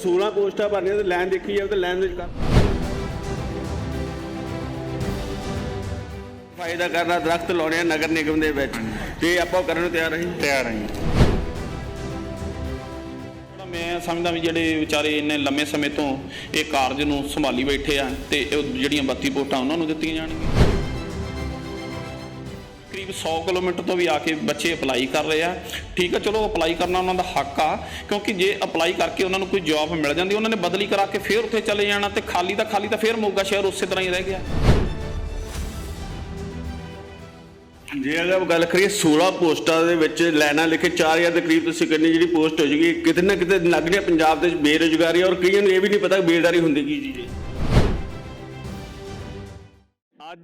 16 ਪੋਸਟਾਂ ਭਰਨੀਆਂ ਤੇ ਲਾਈਨ ਦੇਖੀ ਜਾਵੇ ਤੇ ਲਾਈਨ ਵਿੱਚ ਕਰ। ਫਾਇਦਾ ਕਰਨਾ ਦਰਖਤ ਲਾਉਣੇ ਆ ਨਗਰ ਨਿਗਮ ਦੇ ਵਿੱਚ। ਤੇ ਆਪਾਂ ਉਹ ਕਰਨ ਨੂੰ ਤਿਆਰ ਹਾਂ ਤਿਆਰ ਹਾਂ ਮੈਂ ਸਮਝਦਾ ਵੀ ਜਿਹੜੇ ਵਿਚਾਰੇ ਇੰਨੇ ਲੰਮੇ ਸਮੇਂ ਤੋਂ ਇਹ ਕਾਰਜ ਨੂੰ ਸੰਭਾਲੀ ਬੈਠੇ ਆ ਤੇ ਉਹ ਜਿਹੜੀਆਂ 32 ਵੋਟਾਂ ਉਹਨਾਂ ਨੂੰ ਦਿੱਤੀਆਂ ਜਾਣਗੀਆਂ। ਕਰੀਬ 100 ਕਿਲੋਮੀਟਰ ਤੋਂ ਵੀ ਆ ਕੇ ਬੱਚੇ ਅਪਲਾਈ ਕਰ ਰਹੇ ਆ। ਠੀਕ ਆ, ਚਲੋ ਅਪਲਾਈ ਕਰਨਾ ਉਹਨਾਂ ਦਾ ਹੱਕ ਆ, ਕਿਉਂਕਿ ਜੇ ਅਪਲਾਈ ਕਰਕੇ ਉਹਨਾਂ ਨੂੰ ਕੋਈ ਜੌਬ ਮਿਲ ਜਾਂਦੀ, ਉਹਨਾਂ ਨੇ ਬਦਲੀ ਕਰਾ ਕੇ ਫੇਰ ਉੱਥੇ ਚਲੇ ਜਾਣਾ ਤੇ ਖਾਲੀ ਦਾ ਖਾਲੀ ਤਾਂ ਫੇਰ ਮੋਗਾ ਸ਼ਹਿਰ ਉਸੇ ਤਰ੍ਹਾਂ ਹੀ ਰਹਿ ਗਿਆ। ਜੇ ਅਗਰ ਗੱਲ ਕਰੀਏ 16 ਪੋਸਟਾਂ ਦੇ ਵਿੱਚ ਲੈਣਾ ਲਿਖੇ 4000 ਦੇ ਕਰੀਬ ਤੁਸੀਂ ਕਹਿੰਦੇ ਜਿਹੜੀ ਪੋਸਟ ਹੋ ਜੂਗੀ, ਕਿਤੇ ਨਾ ਕਿਤੇ ਲੱਗ ਰਿਹਾ ਪੰਜਾਬ ਦੇ ਵਿੱਚ ਬੇਰੁਜ਼ਗਾਰੀ, ਔਰ ਕਈਆਂ ਨੂੰ ਇਹ ਵੀ ਨਹੀਂ ਪਤਾ ਕਿ ਬੇਰੁਜ਼ਗਾਰੀ ਹੁੰਦੀ ਕੀ ਚੀਜ਼ ਹੈ।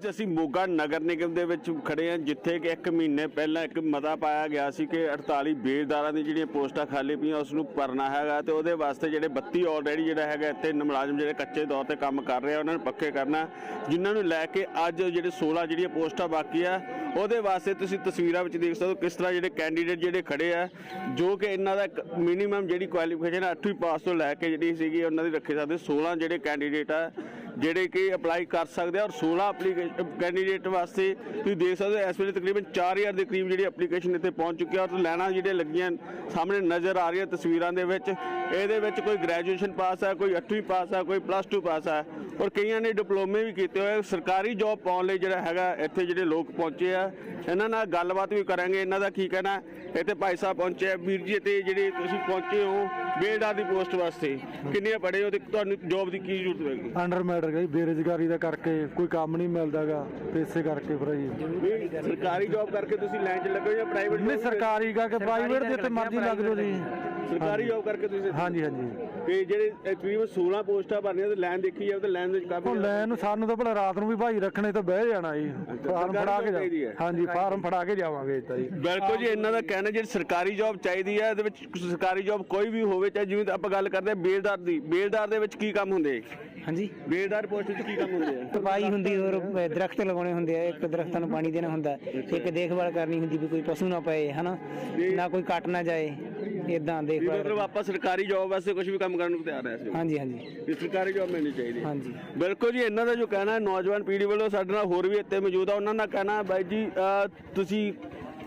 ਅੱਜ ਅਸੀਂ ਮੋਗਾ ਨਗਰ ਨਿਗਮ ਦੇ ਵਿੱਚ ਖੜੇ ਹਾਂ, ਜਿੱਥੇ ਕਿ 1 ਮਹੀਨੇ ਪਹਿਲਾਂ ਇੱਕ ਮਤਾ ਪਾਇਆ ਗਿਆ ਸੀ ਕਿ 48 ਬੇਲਦਾਰਾਂ ਦੀ ਜਿਹੜੀਆਂ ਪੋਸਟਾਂ ਖਾਲੀ ਪਈਆਂ, ਉਸ ਨੂੰ ਭਰਨਾ ਹੈਗਾ ਤੇ ਉਹਦੇ ਵਾਸਤੇ ਜਿਹੜੇ 32 ਆਲਰੇਡੀ ਜਿਹੜਾ ਹੈਗਾ ਇੱਥੇ ਮੁਲਾਜ਼ਮ ਜਿਹੜੇ ਕੱਚੇ ਤੌਰ ਤੇ ਕੰਮ ਕਰ ਰਹੇ ਆ, ਉਹਨਾਂ ਨੂੰ ਪੱਕੇ ਕਰਨਾ, ਜਿਨ੍ਹਾਂ ਨੂੰ ਲੈ ਕੇ ਅੱਜ ਜਿਹੜੇ 16 ਜਿਹੜੀਆਂ ਪੋਸਟਾਂ ਬਾਕੀ ਆ, ਉਹਦੇ ਵਾਸਤੇ ਤੁਸੀਂ ਤਸਵੀਰਾਂ ਵਿੱਚ ਦੇਖ ਸਕਦੇ ਹੋ ਕਿਸ ਤਰ੍ਹਾਂ ਜਿਹੜੇ ਕੈਂਡੀਡੇਟ ਜਿਹੜੇ ਖੜੇ ਆ, ਜੋ ਕਿ ਇਹਨਾਂ ਦਾ ਮਿਨੀਮਮ ਜਿਹੜੀ ਕੁਆਲੀਫਿਕੇਸ਼ਨ 8ਵੀਂ ਪਾਸ ਤੋਂ ਲੈ ਕੇ ਜਿਹੜੀ ਸੀਗੀ, ਉਹਨਾਂ ਦੀ ਰੱਖੇ ਸਕਦੇ 16 ਜਿਹੜੇ ਕੈਂਡੀਡੇਟ ਆ ਜਿਹੜੇ ਕਿ ਅਪਲਾਈ ਕਰ ਸਕਦੇ ਆ ਔਰ 16 ਐਪਲੀਕੇਸ਼ਨ ਕੈਂਡੀਡੇਟ ਵਾਸਤੇ ਤੁਸੀਂ ਦੇਖ ਸਕਦੇ ਹੋ, ਇਸ ਵੇਲੇ ਤਕਰੀਬਨ 4000 ਦੇ ਕਰੀਬ ਜਿਹੜੀ ਐਪਲੀਕੇਸ਼ਨ ਇੱਥੇ ਪਹੁੰਚ ਚੁੱਕੀ ਆ ਔਰ ਲੈਣਾ ਜਿਹੜੀਆਂ ਲੱਗੀਆਂ ਸਾਹਮਣੇ ਨਜ਼ਰ ਆ ਰਹੀਆਂ ਤਸਵੀਰਾਂ ਦੇ ਵਿੱਚ। ਇਹਦੇ ਵਿੱਚ ਕੋਈ ਗ੍ਰੈਜੂਏਸ਼ਨ ਪਾਸ ਆ, ਕੋਈ 8ਵੀਂ ਪਾਸ ਆ, ਕੋਈ ਪਲੱਸ 2 ਪਾਸ ਆ ਔਰ ਕਈਆਂ ਨੇ ਡਿਪਲੋਮੇ ਵੀ ਕੀਤੇ ਹੋਏ ਸਰਕਾਰੀ ਜੌਬ ਪਾਉਣ ਲਈ ਜਿਹੜਾ ਹੈਗਾ, ਇੱਥੇ ਜਿਹੜੇ ਲੋਕ ਪਹੁੰਚੇ ਆ। ਇਹਨਾਂ ਨਾਲ ਗੱਲਬਾਤ ਵੀ ਕਰਾਂਗੇ। ਇਹਨਾਂ ਦਾ ਕੀ ਕਹਿਣਾ? ਇੱਥੇ ਭਾਈ ਸਾਹਿਬ ਪਹੁੰਚੇ ਆ। ਵੀਰ ਜੀ ਤੇ ਜਿਹੜੇ ਤੁਸੀਂ ਪਹੁੰਚੇ ਹੋ ਬੇਲਦਾਰ ਦੀ ਪੋਸਟ ਵਾਸਤੇ। ਕਿੰਨੀਆਂ ਪੜ੍ਹੇ ਹੋ ਤੇ ਤੁਹਾਨੂੰ ਜੌਬ ਦੀ ਕੀ ਜ਼ਰੂਰਤ ਹੋਏਗੀ ਅੰਡਰ ਮੈਟਰ ਗਈ ਬੇਰੁਜ਼ਗਾਰੀ ਦਾ ਕਰਕੇ ਕੋਈ ਕੰਮ ਨਹੀਂ ਮਿਲਦਾਗਾ ਤੇ ਇਸੇ ਕਰਕੇ ਫਿਰ ਜੀ ਸਰਕਾਰੀ ਜੌਬ ਕਰਕੇ ਤੁਸੀਂ ਲਾਈਨ 'ਚ ਲੱਗੇ ਹੋ ਜਾਂ ਪ੍ਰਾਈਵੇਟ ਨਹੀਂ ਸਰਕਾਰੀ ਦਾ ਕਿ ਪ੍ਰਾਈਵੇਟ ਜਿੱਥੇ ਮਰਜ਼ੀ ਲੱਗ ਜਾਓ ਜੀ। ਸਰਕਾਰੀ ਜੌਬ ਕਰਕੇ ਤੁਸੀਂ ਹਾਂਜੀ ਹਾਂਜੀ। ਤੇ ਜਿਹੜੇ ਤਕਰੀਬਨ 16 ਪੋਸਟਾਂ ਭਰਨੀਆਂ ਤੇ ਲਾਈਨ ਦੇਖੀ ਜਾਵੇ ਤੇ ਲਾਈਨ ਵਿੱਚ ਕਾਫੀ ਹੁਣ ਲੈਣ ਨੂੰ ਸਾਨੂੰ ਤਾਂ ਭਲਾ ਰਾਤ ਨੂੰ ਵੀ ਭਾਈ ਰੱਖਣੇ ਤਾਂ ਬਹਿ ਜਾਣਾ ਜੀ। ਫਾਰਮ ਫੜਾ ਕੇ ਚਾਹੀਦੀ ਜਾ ਹੈ। ਹਾਂਜੀ ਫਾਰਮ ਫੜਾ ਕੇ ਜਾਵਾਂਗੇ ਤਾਂ ਜੀ। ਬਿਲਕੁਲ ਜੀ ਇਹਨਾਂ ਦਾ ਕਹਿਣਾ ਜਿਹੜੀ ਸਰਕਾਰੀ ਜੌਬ ਚਾਹੀਦੀ ਹੈ ਇਹਦੇ ਵਿੱਚ ਸਰਕਾਰੀ ਜੌਬ ਕੋਈ ਵੀ ਹੋਵੇ ਚਾਹੇ ਜਿਵੇਂ ਆਪਾਂ ਗੱਲ ਕਰਦੇ ਹਾਂ ਬੇਲਦਾਰ ਦੀ ਬੇਲਦਾਰ ਦੇ ਵਿੱਚ ਕੀ ਕੰਮ ਹੁੰਦੇ? ਹਾਂਜੀ। ਬੇਲਦਾਰ ਪੋਸਟ ਵਿੱਚ ਕੀ ਕੰਮ ਹੁੰਦੇ ਆ? ਸਫ਼ਾਈ ਹੁੰਦੀ ਹੋਰ ਦਰਖਤ ਲਗਾਉਣੇ ਹੁੰਦੇ ਆ ਇੱਕ ਦਰਖਤਾਂ ਨੂੰ ਪਾਣੀ ਦੇਣਾ ਹੁੰਦਾ ਇੱਕ ਦੇਖਭਾਲ ਕਰਨੀ ਹੁੰਦੀ ਵੀ ਕੋਈ ਪਸ਼ੂ ਨਾ ਪਏ ਹਨਾ? ਨਾ ਕੋਈ ਕੱਟ ਨਾ ਜਾਏ ਇਦਾਂ ਵੀ ਦੇਖਭਾਲ ਮਤਲਬ ਆਪਾਂ ਸਰਕਾਰੀ ਜੌਬ ਵਾਸਤੇ ਕੁਝ ਵੀ ਕੰਮ ਕਰਨ ਨੂੰ ਤਿਆਰ ਹੈ ਇਸ ਹਾਂਜੀ ਹਾਂਜੀ। ਵੀ ਸਰਕਾਰੀ ਜੌਬ ਮਿਲਣੀ ਚਾਹੀਦੀ ਹੈ। ਹਾਂਜੀ। ਬਿਲਕੁਲ ਜੀ ਇਹਨਾਂ ਦਾ ਜੋ ਕਹਿਣਾ ਹੈ ਨੌਜਵਾਨ ਪੀੜ੍ਹੀ ਵੱਲੋਂ ਸਾਡੇ ਨਾਲ ਹੋਰ ਵੀ ਇੱਥੇ ਮੌਜੂਦ ਆ। ਉਹਨਾਂ ਦਾ ਕਹਿਣਾ ਹੈ ਬਾਈ ਜੀ ਅਹ, ਤੁਸੀਂ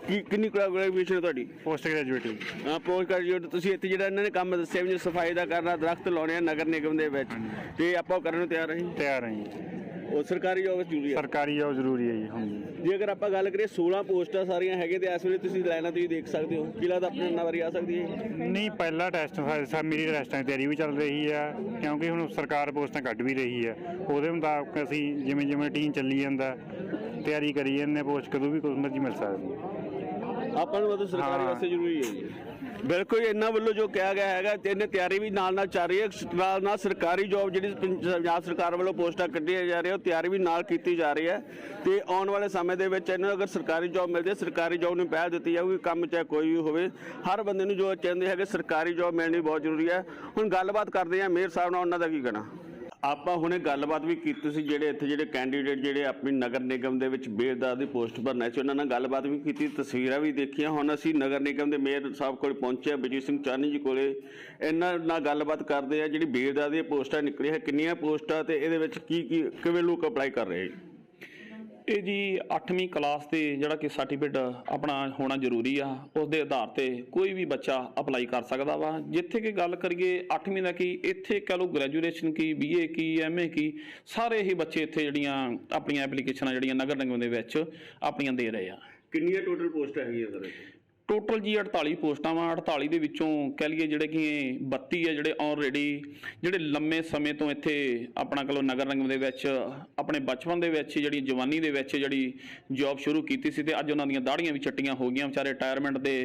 ਕੀ ਕਿੰਨੀ ਕੁਆਲੀਫਿਕੇਸ਼ਨ ਹੈ ਤੁਹਾਡੀ? ਪੋਸਟ ਗ੍ਰੈਜੂਏਟ ਹਾਂ ਪੋਸਟ ਗ੍ਰੈਜੂਏਟ ਤੁਸੀਂ ਇੱਥੇ ਜਿਹੜਾ ਇਹਨਾਂ ਨੇ ਕੰਮ ਦੱਸਿਆ ਵੀ ਸਫ਼ਾਈ ਦਾ ਕਰਨਾ ਦਰਖਤ ਲਾਉਣੇ ਆ ਨਗਰ ਨਿਗਮ ਦੇ ਵਿੱਚ। ਤੇ ਆਪਾਂ ਉਹ ਕਰਨ ਨੂੰ ਤਿਆਰ ਹਾਂ। ਤਿਆਰ ਹਾਂ ਜੀ। ਉਹ ਸਰਕਾਰੀ ਜੌਬ ਜ਼ਰੂਰੀ ਹੈ। ਸਰਕਾਰੀ ਜੋਬ ਜ਼ਰੂਰੀ ਹੈ ਜੀ ਹੁਣ ਜੇ ਅਗਰ ਆਪਾਂ ਗੱਲ ਕਰੀਏ 16 ਪੋਸਟਾਂ ਸਾਰੀਆਂ ਹੈਗੇ ਤੇ ਇਸ ਵੇਲੇ ਤੁਸੀਂ ਲਾਈਨਾਂ ਤੁਸੀਂ ਦੇਖ ਸਕਦੇ ਹੋ। ਕੀ ਲੱਗਦਾ ਆਪਣੇ ਨਵਾਰੀ ਆ ਸਕਦੀ ਹੈ ਨਹੀਂ ਪਹਿਲਾ ਟੈਸਟ ਸਾ ਮੇਰੀ ਟੈਸਟਾਂ ਦੀ ਤਿਆਰੀ ਵੀ ਚੱਲ ਰਹੀ ਆ ਕਿਉਂਕਿ ਹੁਣ ਸਰਕਾਰ ਪੋਸਟਾਂ ਕੱਢ ਵੀ ਰਹੀ ਆ ਉਹਦੇ ਮੁਤਾਬਕ ਅਸੀਂ ਜਿਵੇਂ ਜਿਵੇਂ ਟੀਮ ਚੱਲੀ ਜਾਂਦਾ ਤਿਆਰੀ ਕਰੀ ਜਾਂਦੇ ਪੋਸਟ ਕਦੋਂ ਵੀ ਕੁਝ ਮਰਜ਼ੀ ਮਿਲ ਸਕਦੀ ਹੈ। ਆਪਾਂ ਨੂੰ ਮਤਲਬ ਸਰਕਾਰੀ ਹਾਂ। ਵਾਸਤੇ ਜ਼ਰੂਰੀ ਹੈ ਜੀ। ਬਿਲਕੁਲ ਇਹਨਾਂ ਵੱਲੋਂ ਜੋ ਕਿਹਾ ਗਿਆ ਹੈਗਾ ਤੇ ਇਹਨੇ ਤਿਆਰੀ ਵੀ ਨਾਲ ਨਾਲ ਚੱਲ ਰਹੀ ਹੈ। ਨਾਲ ਨਾਲ ਸਰਕਾਰੀ ਜੌਬ ਜਿਹੜੀ ਪੰਜਾਬ ਸਰਕਾਰ ਵੱਲੋਂ ਪੋਸਟਾਂ ਕੱਢੀਆਂ ਜਾ ਰਹੀਆਂ ਉਹ ਤਿਆਰੀ ਵੀ ਨਾਲ ਕੀਤੀ ਜਾ ਰਹੀ ਹੈ। ਤੇ ਆਉਣ ਵਾਲੇ ਸਮੇਂ ਦੇ ਵਿੱਚ ਇਹਨਾਂ ਨੂੰ ਅਗਰ ਸਰਕਾਰੀ ਜੌਬ ਮਿਲਦੀ ਹੈ ਸਰਕਾਰੀ ਜੌਬ ਨੂੰ ਪਹਿਲ ਦਿੱਤੀ ਜਾਊਗੀ ਕੰਮ ਚਾਹੇ ਕੋਈ ਵੀ ਹੋਵੇ ਹਰ ਬੰਦੇ ਨੂੰ ਜੋ ਚਾਹੁੰਦੇ ਹੈਗੇ ਸਰਕਾਰੀ ਜੌਬ ਮਿਲਣੀ ਬਹੁਤ ਜ਼ਰੂਰੀ ਹੈ। ਹੁਣ ਗੱਲਬਾਤ ਕਰਦੇ ਹਾਂ ਮੇਅਰ ਸਾਹਿਬ ਨਾਲ ਉਹਨਾਂ ਦਾ ਕੀ ਕਹਿਣਾ? ਆਪਾਂ ਹੁਣੇ ਗੱਲਬਾਤ ਵੀ ਕੀਤੀ ਸੀ ਜਿਹੜੇ ਇੱਥੇ ਜਿਹੜੇ ਕੈਂਡੀਡੇਟ ਜਿਹੜੇ ਆਪਣੀ ਨਗਰ ਨਿਗਮ ਦੇ ਵਿੱਚ ਬੇਲਦਾਰ ਦੀ ਪੋਸਟ ਭਰਨਾ ਸੀ, ਉਹਨਾਂ ਨਾਲ ਗੱਲਬਾਤ ਵੀ ਕੀਤੀ, ਤਸਵੀਰਾਂ ਵੀ ਦੇਖੀਆਂ। ਹੁਣ ਅਸੀਂ ਨਗਰ ਨਿਗਮ ਦੇ ਮੇਅਰ ਸਾਹਿਬ ਕੋਲ ਪਹੁੰਚੇ ਬਜੀਤ ਸਿੰਘ ਚਾਨੀ ਜੀ ਕੋਲੇ। ਇਹਨਾਂ ਨਾਲ ਗੱਲਬਾਤ ਕਰਦੇ ਆ ਜਿਹੜੀ ਬੇਲਦਾਰ ਦੀਆਂ ਪੋਸਟਾਂ ਨਿਕਲੀਆਂ, ਕਿੰਨੀਆਂ ਪੋਸਟਾਂ ਤੇ ਇਹਦੇ ਵਿੱਚ ਕੀ ਕੀ ਕਿਵੇਂ ਲੋਕ ਅਪਲਾਈ ਕਰ ਰਹੇ? ਇਹ ਜੀ 8ਵੀਂ ਕਲਾਸ ਤੇ ਜਿਹੜਾ ਕਿ ਸਰਟੀਫਿਕੇਟ ਆਪਣਾ ਹੋਣਾ ਜ਼ਰੂਰੀ ਆ ਉਸ ਦੇ ਆਧਾਰ ਤੇ ਕੋਈ ਵੀ ਬੱਚਾ ਅਪਲਾਈ ਕਰ ਸਕਦਾ ਵਾ। ਜਿੱਥੇ ਕਿ ਗੱਲ ਕਰੀਏ 8ਵੀਂ ਦਾ ਕੀ, ਇੱਥੇ ਕਹ ਲਓ ਗ੍ਰੈਜੂਏਸ਼ਨ ਕੀ ਬੀਏ ਕੀ ਐਮਏ ਕੀ, ਸਾਰੇ ਹੀ ਬੱਚੇ ਇੱਥੇ ਜਿਹੜੀਆਂ ਆਪਣੀਆਂ ਐਪਲੀਕੇਸ਼ਨਾਂ ਜਿਹੜੀਆਂ ਨਗਰ ਨਿਗਮ ਦੇ ਵਿੱਚ ਆਪਣੀਆਂ ਦੇ ਰਹੇ ਆ। ਕਿੰਨੀਆਂ ਟੋਟਲ ਪੋਸਟ ਹੈਗੀਆਂ ਸਰ ਟੋਟਲ ਜੀ 48 ਪੋਸਟਾਂ ਵਾ 48 ਦੇ ਵਿੱਚੋਂ ਕਹਿ ਲਈਏ ਜਿਹੜੇ ਕਿ 32 ਆ, ਜਿਹੜੇ ਆਲਰੇਡੀ ਜਿਹੜੇ ਲੰਮੇ ਸਮੇਂ ਤੋਂ ਇੱਥੇ ਆਪਣਾ ਕਹਲੋ ਨਗਰ ਨਿਗਮ ਦੇ ਵਿੱਚ, ਆਪਣੇ ਬਚਪਨ ਦੇ ਵਿੱਚ ਜਿਹੜੀ ਜਵਾਨੀ ਦੇ ਵਿੱਚ ਜਿਹੜੀ ਜੌਬ ਸ਼ੁਰੂ ਕੀਤੀ ਸੀ ਤੇ ਅੱਜ ਉਹਨਾਂ ਦੀਆਂ ਦਾੜੀਆਂ ਵੀ ਚੱਟੀਆਂ ਹੋ ਗਈਆਂ, ਵਿਚਾਰੇ ਰਿਟਾਇਰਮੈਂਟ ਦੇ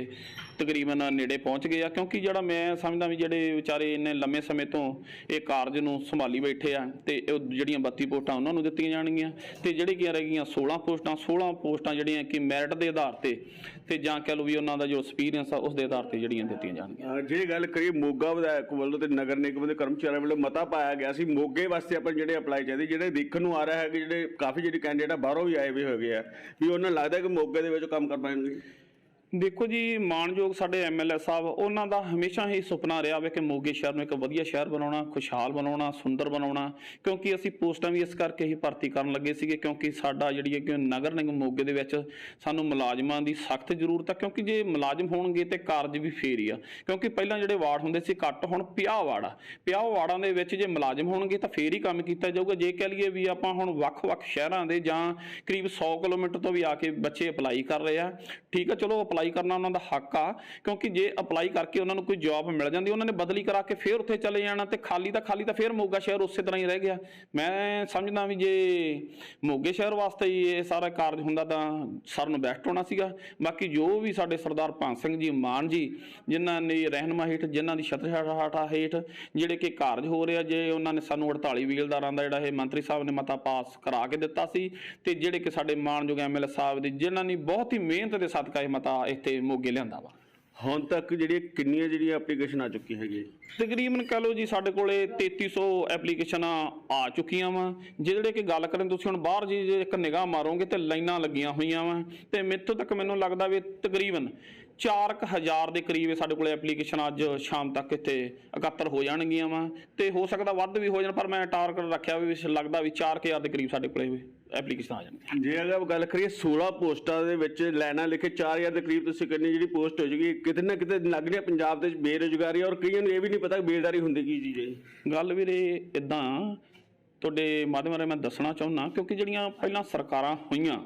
ਤਕਰੀਬਨ ਨੇੜੇ ਪਹੁੰਚ ਗਏ ਆ, ਕਿਉਂਕਿ ਜਿਹੜਾ ਮੈਂ ਸਮਝਦਾ ਵੀ ਜਿਹੜੇ ਵਿਚਾਰੇ ਇੰਨੇ ਲੰਮੇ ਸਮੇਂ ਤੋਂ ਇਹ ਕਾਰਜ ਨੂੰ ਸੰਭਾਲੀ ਬੈਠੇ ਆ ਤੇ ਉਹ ਜਿਹੜੀਆਂ 32 ਪੋਸਟਾਂ ਉਹਨਾਂ ਨੂੰ ਦਿੱਤੀਆਂ ਜਾਣਗੀਆਂ ਤੇ ਜਿਹੜੀ ਕੀ ਰਹਿ ਗਈਆਂ 16 ਪੋਸਟਾਂ 16 ਪੋਸਟਾਂ ਜਿਹੜੀਆਂ ਕਿ ਮੈਰਿਟ ਦੇ ਆਧਾਰ ਤੇ ਤੇ ਜਾਂ ਕਹਿ ਲਓ ਵੀ ਉਹਨਾਂ ਦਾ ਜੋ ਐਕਸਪੀਰੀਅੰਸ ਆ ਉਸ ਦੇ ਆਧਾਰ ਤੇ ਜਿਹੜੀਆਂ ਦਿੱਤੀਆਂ ਜਾਣਗੀਆਂ। ਅਹ ਜੇ ਗੱਲ ਕਰੀਏ ਮੋਗਾ ਵਿਧਾਇਕ ਵੱਲੋਂ ਤੇ ਨਗਰ ਨਿਗਮ ਦੇ ਕਰਮਚਾਰੀਆਂ ਵੱਲੋਂ ਮਤਾ ਪਾਇਆ ਗਿਆ ਸੀ, ਮੋਗੇ ਵਾਸਤੇ ਆਪਾਂ ਜਿਹੜੇ ਅਪਲਾਈ ਚਾਹੀਦੇ, ਜਿਹੜੇ ਦੇਖਣ ਨੂੰ ਆ ਰਿਹਾ ਹੈ ਕਿ ਜਿਹੜੇ ਕਾਫੀ ਜਿਹੜੇ ਕੈਂਡੀਡੇਟ ਆ, ਬਾਹਰੋਂ ਵੀ ਆਏ ਵੀ ਹੈਗੇ ਆ, ਵੀ ਉਹਨਾਂ ਨੂੰ ਲੱਗਦਾ ਕਿ ਮੋਗੇ ਦੇ ਵਿੱਚ ਕੰਮ ਕਰ ਪਾਣਗੇ? ਦੇਖੋ ਜੀ ਮਾਨਯੋਗ ਸਾਡੇ ਐਮਐਲਏ ਸਾਹਿਬ, ਉਹਨਾਂ ਦਾ ਹਮੇਸ਼ਾ ਹੀ ਸੁਪਨਾ ਰਿਹਾ ਵੇ ਕਿ ਮੋਗੇ ਸ਼ਹਿਰ ਨੂੰ ਇੱਕ ਵਧੀਆ ਸ਼ਹਿਰ ਬਣਾਉਣਾ, ਖੁਸ਼ਹਾਲ ਬਣਾਉਣਾ, ਸੁੰਦਰ ਬਣਾਉਣਾ, ਕਿਉਂਕਿ ਅਸੀਂ ਪੋਸਟਾਂ ਵੀ ਇਸ ਕਰਕੇ ਹੀ ਭਰਤੀ ਕਰਨ ਲੱਗੇ ਸੀਗੇ, ਕਿਉਂਕਿ ਸਾਡਾ ਜਿਹੜੀ ਹੈ ਕਿ ਨਗਰ ਨਿਗਮ ਮੋਗੇ ਦੇ ਵਿੱਚ ਸਾਨੂੰ ਮੁਲਾਜ਼ਮਾਂ ਦੀ ਸਖਤ ਜ਼ਰੂਰਤ ਹੈ ਕਿਉਂਕਿ ਜੇ ਮੁਲਾਜ਼ਮ ਹੋਣਗੇ ਤੇ ਕਾਰਜ ਵੀ ਫੇਰ ਹੀ ਆ। ਕਿਉਂਕਿ ਪਹਿਲਾਂ ਜਿਹੜੇ ਵਾਰਡ ਹੁੰਦੇ ਸੀ, ਘੱਟ ਹੁਣ 50 ਵਾਰਡ ਆ। 50 ਵਾਰਡਾਂ ਦੇ ਵਿੱਚ ਜੇ ਮੁਲਾਜ਼ਮ ਹੋਣਗੇ ਤਾਂ ਫੇਰ ਹੀ ਕੰਮ ਕੀਤਾ ਜਾਊਗਾ। ਜੇ ਕਹਿ ਲਈਏ ਵੀ ਆਪਾਂ ਹੁਣ ਵੱਖ-ਵੱਖ ਸ਼ਹਿਰਾਂ ਦੇ ਜਾਂ ਕਰੀਬ 100 ਕਿਲੋਮੀਟਰ ਤੋਂ ਵੀ ਆ ਕੇ ਬੱਚੇ ਅਪਲਾਈ ਕਰ ਰਹੇ ਆ, ਠੀਕ ਆ, ਚਲੋ ਅਪਲਾਈ ਕਰਨਾ ਉਹਨਾਂ ਦਾ ਹੱਕ ਆ, ਕਿਉਂਕਿ ਜੇ ਅਪਲਾਈ ਕਰਕੇ ਉਹਨਾਂ ਨੂੰ ਕੋਈ ਜੌਬ ਮਿਲ ਜਾਂਦੀ, ਉਹਨਾਂ ਨੇ ਬਦਲੀ ਕਰਾ ਕੇ ਫੇਰ ਉੱਥੇ ਚਲੇ ਜਾਣਾ ਤੇ ਖਾਲੀ ਤਾਂ ਖਾਲੀ ਤਾਂ ਫੇਰ ਮੋਗਾ ਸ਼ਹਿਰ ਉਸੇ ਤਰ੍ਹਾਂ ਹੀ ਰਹਿ ਗਿਆ। ਮੈਂ ਸਮਝਦਾ ਵੀ ਜੇ ਮੋਗੇ ਸ਼ਹਿਰ ਵਾਸਤੇ ਹੀ ਇਹ ਸਾਰਾ ਕਾਰਜ ਹੁੰਦਾ ਤਾਂ ਸਰ ਨੂੰ ਬੈਸਟ ਹੋਣਾ ਸੀਗਾ। ਬਾਕੀ ਜੋ ਵੀ ਸਾਡੇ ਸਰਦਾਰ ਭਗਤ ਸਿੰਘ ਜੀ, ਮਾਨ ਜੀ, ਜਿਨ੍ਹਾਂ ਨੇ ਰਹਿਨਮਾ ਹੇਠ, ਜਿਨ੍ਹਾਂ ਦੀ ਛਤਰਛਾਟਾ ਹੇਠ ਜਿਹੜੇ ਕਿ ਕਾਰਜ ਹੋ ਰਿਹਾ, ਜੇ ਉਹਨਾਂ ਨੇ ਸਾਨੂੰ 48 ਵੀਲਦਾਰਾਂ ਦਾ ਜਿਹੜਾ ਇਹ ਮੰਤਰੀ ਸਾਹਿਬ ਨੇ ਮਤਾ ਪਾਸ ਕਰਾ ਕੇ ਦਿੱਤਾ ਸੀ ਤੇ ਜਿਹੜੇ ਕਿ ਸਾਡੇ ਮਾਨਯੋਗ ਐਮਐਲਏ ਸਾਹਿਬ ਦੀ, ਜਿਨ੍ਹਾਂ ਨੇ ਬਹੁਤ ਹੀ ਮਿਹਨਤ ਦੇ ਸਦਕਾ ਇਹ ਮਤਾ ਇੱਥੇ ਮੋਗੇ ਲਿਆਂਦਾ ਵਾ। ਹੁਣ ਤੱਕ ਜਿਹੜੀਆਂ ਕਿੰਨੀਆਂ ਜਿਹੜੀਆਂ ਐਪਲੀਕੇਸ਼ਨ ਆ ਚੁੱਕੀ ਹੈਗੀ ਤਕਰੀਬਨ ਕਹ ਲਓ ਜੀ ਸਾਡੇ ਕੋਲੇ 3300 ਐਪਲੀਕੇਸ਼ਨਾਂ ਆ ਚੁੱਕੀਆਂ ਵਾ ਜਿਹੜੇ ਕਿ ਗੱਲ ਕরেं ਤੁਸੀਂ ਹੁਣ ਬਾਹਰ ਜੀ ਜੇ ਇੱਕ ਨਿਗਾਹ ਮਾਰੋਗੇ ਤੇ ਲਾਈਨਾਂ ਲੱਗੀਆਂ ਹੋਈਆਂ ਵਾ ਤੇ ਮੇਥੋਂ ਤੱਕ ਮੈਨੂੰ ਲੱਗਦਾ ਵੀ ਤਕਰੀਬਨ 4000 ਦੇ ਕਰੀਬ ਸਾਡੇ ਕੋਲੇ ਐਪਲੀਕੇਸ਼ਨ ਅੱਜ ਸ਼ਾਮ ਤੱਕ ਇੱਥੇ ਇਕੱਤਰ ਹੋ ਜਾਣਗੀਆਂ ਵਾ ਤੇ ਹੋ ਸਕਦਾ ਵੱਧ ਵੀ ਹੋ ਜਾਣ ਪਰ ਮੈਂ ਟਾਰਗੇਟ ਰੱਖਿਆ ਵੀ ਲੱਗਦਾ ਵੀ 4000 ਦੇ ਕਰੀਬ ਸਾਡੇ ਕੋਲੇ ਐਪਲੀਕੇਸ਼ਨ ਆ ਜਾਣਗੀਆਂ ਜੇ ਅਗਰ ਗੱਲ ਕਰੀਏ 16 ਪੋਸਟਾਂ ਦੇ ਵਿੱਚ ਲੈਣਾ ਲਿਖੇ 4000 ਦੇ ਕਰੀਬ ਤੁਸੀਂ ਕਰਨੀ ਜਿਹੜੀ ਪੋਸਟ ਹੋ ਜੂਗੀ ਕਿਤੇ ਨਾ ਕਿਤੇ ਲੱਗ ਰਿਹਾ ਪੰਜਾਬ ਦੇ ਵਿੱਚ ਬੇਰੁਜ਼ਗਾਰੀ ਔਰ ਕਈਆਂ ਨੂੰ ਇਹ ਵੀ ਨਹੀਂ ਪਤਾ ਕਿ ਬੇਰੁਜ਼ਗਾਰੀ ਹੁੰਦੀ ਕੀ ਚੀਜ਼ ਹੈ। ਗੱਲ ਵੀਰੇ ਇਦਾਂ ਤੁਹਾਡੇ ਮਾਧਿਅਮ ਰਾਹੀਂ ਮੈਂ ਦੱਸਣਾ ਚਾਹੁੰਦਾ ਕਿਉਂਕਿ ਜਿਹੜੀਆਂ ਪਹਿਲਾਂ ਸਰਕਾਰਾਂ ਹੋਈਆਂ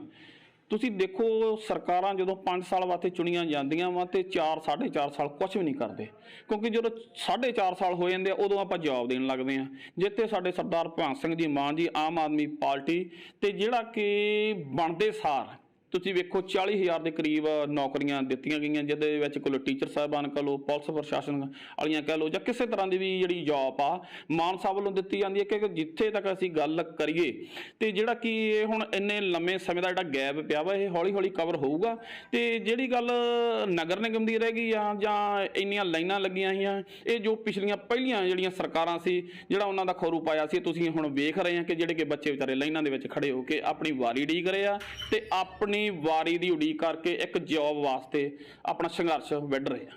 ਤੁਸੀਂ ਦੇਖੋ, ਸਰਕਾਰਾਂ ਜਦੋਂ 5 ਸਾਲ ਵਾਸਤੇ ਚੁਣੀਆਂ ਜਾਂਦੀਆਂ ਵਾ ਤੇ 4 4.5 ਸਾਲ ਕੁਝ ਵੀ ਨਹੀਂ ਕਰਦੇ। ਕਿਉਂਕਿ ਜਦੋਂ 4.5 ਸਾਲ ਹੋ ਜਾਂਦੇ ਆ, ਉਦੋਂ ਆਪਾਂ ਜਵਾਬ ਦੇਣ ਲੱਗਦੇ ਆ। ਜਿੱਥੇ ਸਾਡੇ ਸਰਦਾਰ ਭਗਵੰਤ ਸਿੰਘ ਜੀ ਮਾਨ ਜੀ, ਆਮ ਆਦਮੀ ਪਾਰਟੀ ਤੇ ਜਿਹੜਾ ਕਿ ਬਣਦੇ ਸਾਰ ਤੁਸੀਂ ਵੇਖੋ 40000 ਦੇ ਕਰੀਬ ਨੌਕਰੀਆਂ ਦਿੱਤੀਆਂ ਗਈਆਂ, ਜਿਹਦੇ ਵਿੱਚ ਕੋਲ ਟੀਚਰ ਸਾਹਿਬਾਨ ਕਹ ਲਓ, ਪੁਲਿਸ ਪ੍ਰਸ਼ਾਸਨ ਵਾਲੀਆਂ ਕਹ ਲਓ ਜਾਂ ਕਿਸੇ ਤਰ੍ਹਾਂ ਦੀ ਵੀ ਜਿਹੜੀ ਜੌਬ ਆ ਮਾਨ ਸਾਹਿਬ ਵੱਲੋਂ ਦਿੱਤੀ ਜਾਂਦੀ ਹੈ ਕਿ ਜਿੱਥੇ ਤੱਕ ਅਸੀਂ ਗੱਲ ਕਰੀਏ ਤੇ ਜਿਹੜਾ ਕਿ ਇਹ ਹੁਣ ਇੰਨੇ ਲੰਮੇ ਸਮੇਂ ਦਾ ਜਿਹੜਾ ਗੈਪ ਪਿਆ ਵਾ, ਇਹ ਹੌਲੀ ਹੌਲੀ ਕਵਰ ਹੋਊਗਾ ਤੇ ਜਿਹੜੀ ਗੱਲ ਨਗਰ ਨਿਗਮ ਦੀ ਰਹਿ ਗਈ ਆ ਜਾਂ ਇੰਨੀਆਂ ਲਾਈਨਾਂ ਲੱਗੀਆਂ ਹੋਈਆਂ, ਇਹ ਜੋ ਪਿਛਲੀਆਂ ਪਹਿਲੀਆਂ ਜਿਹੜੀਆਂ ਸਰਕਾਰਾਂ ਸੀ, ਜਿਹੜਾ ਉਹਨਾਂ ਦਾ ਖੋਰੂ ਪਾਇਆ ਸੀ, ਤੁਸੀਂ ਹੁਣ ਵੇਖ ਰਹੇ ਆ ਕਿ ਜਿਹੜੇ ਕਿ ਬੱਚੇ ਵਿਚਾਰੇ ਲਾਈਨਾਂ ਦੇ ਵਿੱਚ ਖੜੇ ਹੋ ਕੇ ਆਪਣੀ ਵਾਰੀ ਢੀਕ ਰਹੇ ਆ ਤੇ ਆਪਣੀ ਵਾਰੀ ਦੀ ਉਡੀਕ ਕਰਕੇ ਇੱਕ ਜੌਬ ਵਾਸਤੇ ਆਪਣਾ ਸੰਘਰਸ਼ ਵਿੱਢ ਰਹੇ ਆ।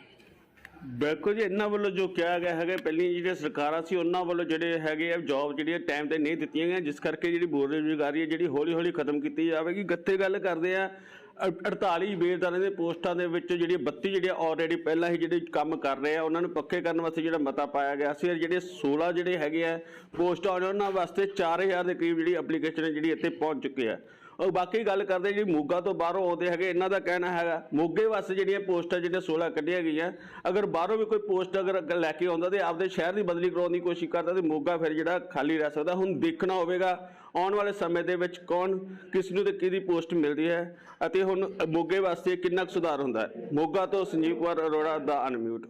ਬਿਲਕੁਲ ਜੀ, ਇਹਨਾਂ ਵੱਲੋਂ ਜੋ ਕਿਹਾ ਗਿਆ ਹੈਗਾ, ਪਹਿਲੀ ਜਿਹੜੀਆਂ ਸਰਕਾਰਾਂ ਸੀ, ਉਹਨਾਂ ਵੱਲੋਂ ਜਿਹੜੇ ਹੈਗੇ ਆ ਜੌਬ ਜਿਹੜੀ ਟਾਈਮ ਤੇ ਨਹੀਂ ਦਿੱਤੀਆਂ ਗਈਆਂ, ਜਿਸ ਕਰਕੇ ਜਿਹੜੀ ਬੇਰੁਜ਼ਗਾਰੀ ਹੈ, ਜਿਹੜੀ ਹੌਲੀ ਹੌਲੀ ਖਤਮ ਕੀਤੀ ਜਾਵੇਗੀ। ਗੱਥੇ ਗੱਲ ਕਰਦੇ ਆ, ਅ- 48 ਬੇਰਦਾਰਾਂ ਦੇ ਪੋਸਟਾਂ ਦੇ ਵਿੱਚ ਜਿਹੜੀ 32 ਜਿਹੜੇ ਆਲਰੇਡੀ ਪਹਿਲਾਂ ਹੀ ਜਿਹੜੇ ਕੰਮ ਕਰ ਰਹੇ ਆ, ਉਹਨਾਂ ਨੂੰ ਪੱਕੇ ਕਰਨ ਵਾਸਤੇ ਜਿਹੜਾ ਮਤਾ ਪਾਇਆ ਗਿਆ ਸੀ ਜਿਹੜੇ 16 ਜਿਹੜੇ ਹੈਗੇ ਆ ਪੋਸਟਾਂ ਉਹਨਾਂ ਵਾਸਤੇ 4000 ਦੇ ਕਰੀਬ ਜਿਹੜੀ ਐਪਲੀਕੇਸ਼ਨ ਜਿਹੜੀ ਇੱਥੇ ਪਹੁੰਚ ਚੁੱਕੀ ਆ। ਉਹ ਬਾਕੀ ਗੱਲ ਕਰਦੇ ਜਿਹੜੀ ਮੋਗਾ ਤੋਂ ਬਾਹਰੋਂ ਆਉਂਦੇ ਹੈਗੇ, ਇਹਨਾਂ ਦਾ ਕਹਿਣਾ ਹੈਗਾ, ਮੋਗੇ ਵਾਸਤੇ ਜਿਹੜੀਆਂ ਪੋਸਟਾਂ, ਜਿਹੜੀਆਂ 16 ਕੱਢੀਆਂ ਗਈਆਂ, ਅਗਰ ਬਾਹਰੋਂ ਵੀ ਕੋਈ ਪੋਸਟ ਅਗਰ ਅਗਰ ਲੈ ਕੇ ਆਉਂਦਾ ਤੇ ਆਪਦੇ ਸ਼ਹਿਰ ਦੀ ਬਦਲੀ ਕਰਾਉਣ ਦੀ ਕੋਸ਼ਿਸ਼ ਕਰਦਾ ਤੇ ਮੋਗਾ ਫਿਰ ਜਿਹੜਾ ਖਾਲੀ ਰਹਿ ਸਕਦਾ। ਹੁਣ ਦੇਖਣਾ ਹੋਵੇਗਾ, ਆਉਣ ਵਾਲੇ ਸਮੇਂ ਦੇ ਵਿੱਚ ਕੌਣ ਕਿਸ ਨੂੰ ਤੇ ਕਿਹਦੀ ਪੋਸਟ ਮਿਲਦੀ ਹੈ ਅਤੇ ਹੁਣ ਮੋਗੇ ਵਾਸਤੇ ਕਿੰਨਾ ਕੁ ਸੁਧਾਰ ਹੁੰਦਾ ਹੈ। ਮੋਗਾ ਤੋਂ ਸੰਜੀਵ ਕੁਮਾਰ ਅਰੋੜਾ ਦਾ ਅਨਮਿਊਟ।